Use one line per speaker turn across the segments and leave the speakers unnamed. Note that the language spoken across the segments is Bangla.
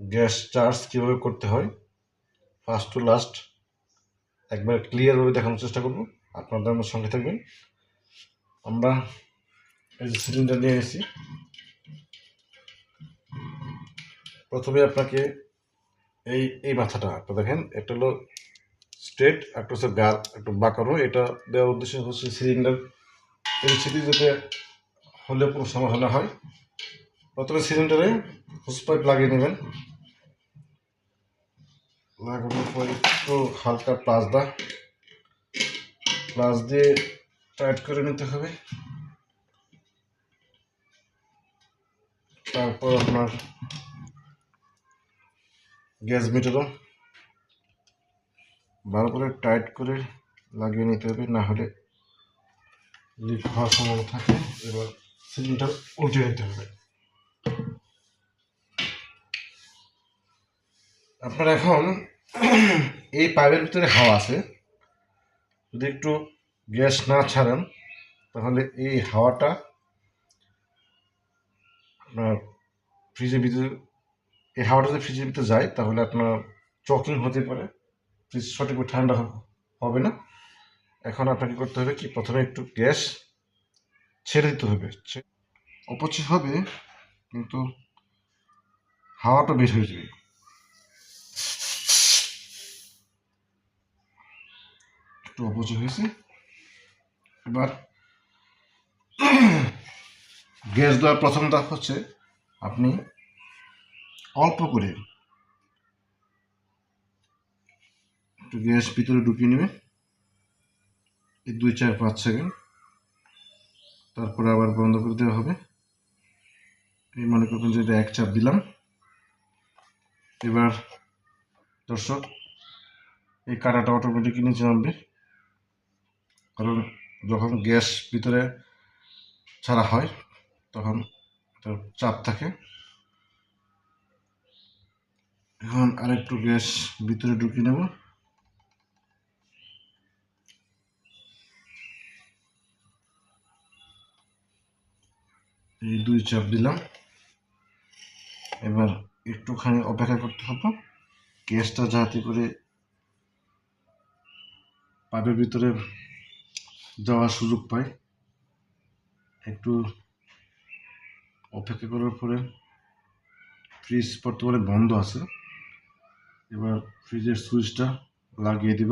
গ্যাস চার্জ কীভাবে করতে হয়? ফার্স্ট টু লাস্ট একবার ক্লিয়ারভাবে দেখানোর চেষ্টা করব। আপনাদের আমার সঙ্গে থাকবেন। আমরা এই যে সিলিন্ডার নিয়ে এসেছি প্রথমে আপনাকে এই এই মাথাটা আপনারা দেখেন, একটা হলো স্ট্রেট একটা হচ্ছে গাল একটু বাঁকানো। এটা দেওয়ার উদ্দেশ্য হচ্ছে সিলিন্ডার এলসিডি যাতে হলে কোনো সমস্যা না হয়। প্রথমে সিলিন্ডারে হোস পাইপ লাগিয়ে নেবেন। লাগানোর পর একটু হালকা প্লাস দা। প্লাস দিয়ে টাইট করে নিতে হবে। তারপর আপনার গ্যাস মিটারও ভালো করে টাইট করে লাগিয়ে নিতে হবে, না হলে লিক হওয়ার সম্ভাবনা থাকে। এবার সিলিন্ডার উল্টে নিতে হবে। আপনার এখন এই পাইপের ভিতরে হাওয়া আছে। যদি একটু গ্যাস না ছাড়েন, তাহলে এই হাওয়াটা আপনার ফ্রিজের ভিতরে এই হাওয়াটা যদি ফ্রিজের ভিতরে যায়, তাহলে আপনার চকিং হতে পারে। ফ্রিজ সঠিকভাবে ঠান্ডা হবে না। এখন আপনাকে করতে হবে কি? প্রথমে একটু গ্যাস ছেড়ে দিতে হবে। অপচয় হবে কিন্তু হাওয়াটা বের হয়ে যাবে একটু অপচয় হয়েছে। এবার গ্যাস দেওয়ার প্রথম ধাপ হচ্ছে আপনি অল্প করে একটু গ্যাস ভিতরে ঢুকিয়ে নেবেন। এই দুই, চার, পাঁচ, সেকেন্ড। তারপরে আবার বন্ধ করে দেওয়া হবে। এই মনে করবেন যে এটা এক চাপ দিলাম। এবার দর্শক, এই কাটাটা অটোমেটিক নিচে নামবে। কারণ যখন গ্যাস ভিতরে ছাড়া হয়, তখন চাপ থাকে। এখন আরেকটু গ্যাস ভিতরে ঢুকিয়ে নেব। এই দুই চাপ দিলাম। এবার একটুখানি অপেক্ষা করতে হবে। গ্যাসটা যাতে করে পাইপের ভিতরে যাওয়ার সুযোগ পায় একটু অপেক্ষা করার পরে ফ্রিজ বর্তমানে বন্ধ আছে। এবার ফ্রিজের সুইচটা লাগিয়ে দিব।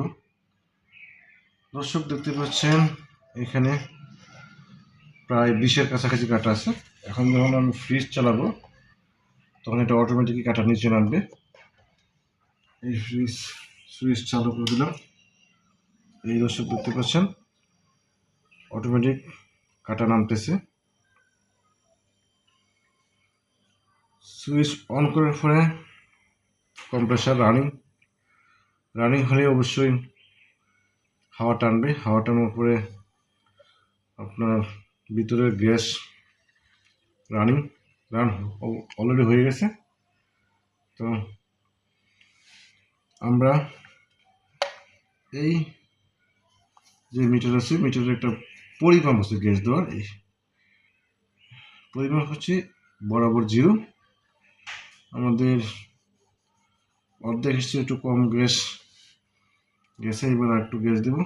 দর্শক দেখতে পাচ্ছেন, এখানে প্রায় বিশের কাছাকাছি কাটা আছে। এখন যখন আমি ফ্রিজ চালাবো। তখন এটা অটোমেটিকই কাটা নিচে নামবে এই ফ্রিজ সুইচ চালু করে দিলাম। এই দর্শক দেখতে পাচ্ছেন অটোমেটিক কাটা নামতেছে। সুইচ অন করার পরে কম্প্রেসার রানিং রানিং হলে অবশ্যই হাওয়া টানবে। হাওয়া টানার পরে আপনার ভিতরে গ্যাস রানিং রান অলরেডি হয়ে গেছে। তো আমরা এই যে মিটার আছে মিটারের একটা পরিমাপ আছে গ্যাস দেওয়ার। এই পরিমাপ হচ্ছে বরাবর জিরো আমাদের অর্ধেক এসছে একটু কম গ্যাস গ্যাসে এবার একটু গ্যাস দেব।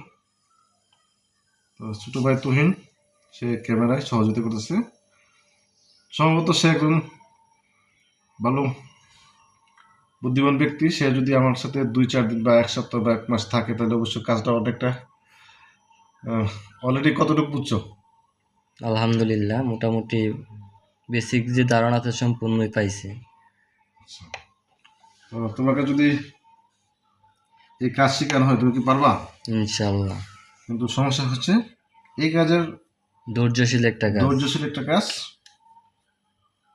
তো ছোটো ভাই তুহিন, সে ক্যামেরায় সহযোগিতা করতেছে। সম্ভবত সে একজন ভালো বুদ্ধিমান ব্যক্তি। সে যদি আমার সাথে দুই চার দিন বা এক সপ্তাহ বা এক মাস থাকে তাহলে অবশ্যই কাজটা অনেকটা অলরেডি কতটুকু বুঝছ?
আলহামদুলিল্লাহ মোটামুটি বেসিক যে ধারণা আছে সম্পূর্ণই পাইছি।
তো তোমাকে যদি এই কাজ শেখানো হয় তুমি কি পারবা?
ইনশাল্লাহ
কিন্তু সমস্যা হচ্ছে এই কাজের
ধৈর্যশীল একটা কাজ।
ধৈর্যশীল একটা কাজ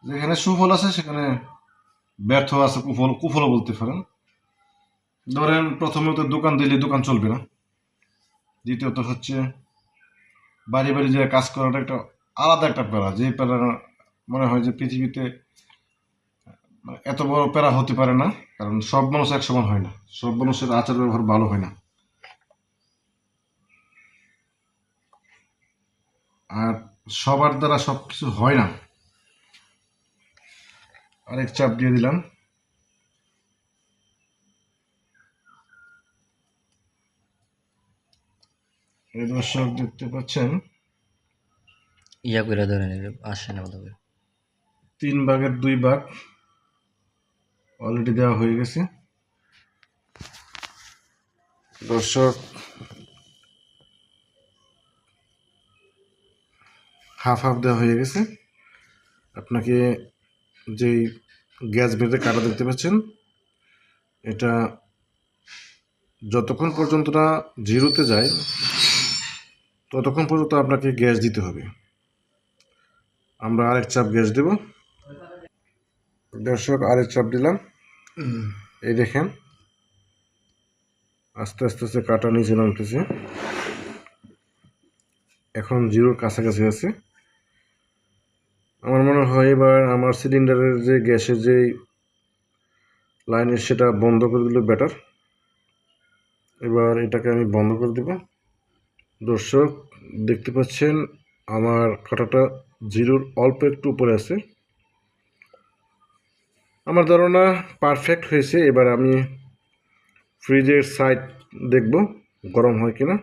যেখানে সুফল আছে, সেখানে ব্যর্থ আছে কুফল, কুফলও বলতে পারেন। ধরেন প্রথমত দোকান দিলে দোকান চলবে না। দ্বিতীয়ত হচ্ছে বাড়ি বাড়ি যে কাজ করাটা একটা আলাদা একটা প্যারা। যে প্যারা মনে হয় যে পৃথিবীতে মানে এত বড় প্যারা হতে পারে না, কারণ সব মানুষ এক সমান হয় না। সব মানুষের আচার ব্যবহার ভালো হয় না। আর সবার দ্বারা সব কিছু হয় না। আরেক চাপ দিয়ে দিলাম। দর্শক দেখতে পাচ্ছেন
ইয়া ধরে ধরেন আসে না ভালো
তিন ভাগের দুই ভাগ অলরেডি দেওয়া হয়ে গেছে। দর্শক হাফ হাফ দেওয়া হয়ে গেছে। আপনাকে যেই গ্যাস বেঁধে কাটা দেখতে পাচ্ছেন, এটা যতক্ষণ পর্যন্ত না জিরোতে যায়, ততক্ষণ পর্যন্ত আপনাকে গ্যাস দিতে হবে। আমরা আরেক চাপ গ্যাস দেব। দর্শক, আরেক চাপ দিলাম। এই দেখেন, আস্তে আস্তে আস্তে কাটা নিচে নামতেছে। এখন জিরোর কাছাকাছি আছে। আমার মনে হয় এবার আমার সিলিন্ডারের যে গ্যাসের যে লাইনের সেটা বন্ধ করে দিলে বেটার এবার এটাকে আমি বন্ধ করে দেব। দর্শক, দেখতে পাচ্ছেন আমার কাটাটা জিরোর অল্প একটু উপরে আছে। আমার ধারণা পারফেক্ট হয়েছে। এবার আমি ফ্রিজের সাইড দেখব গরম হয় কিনা।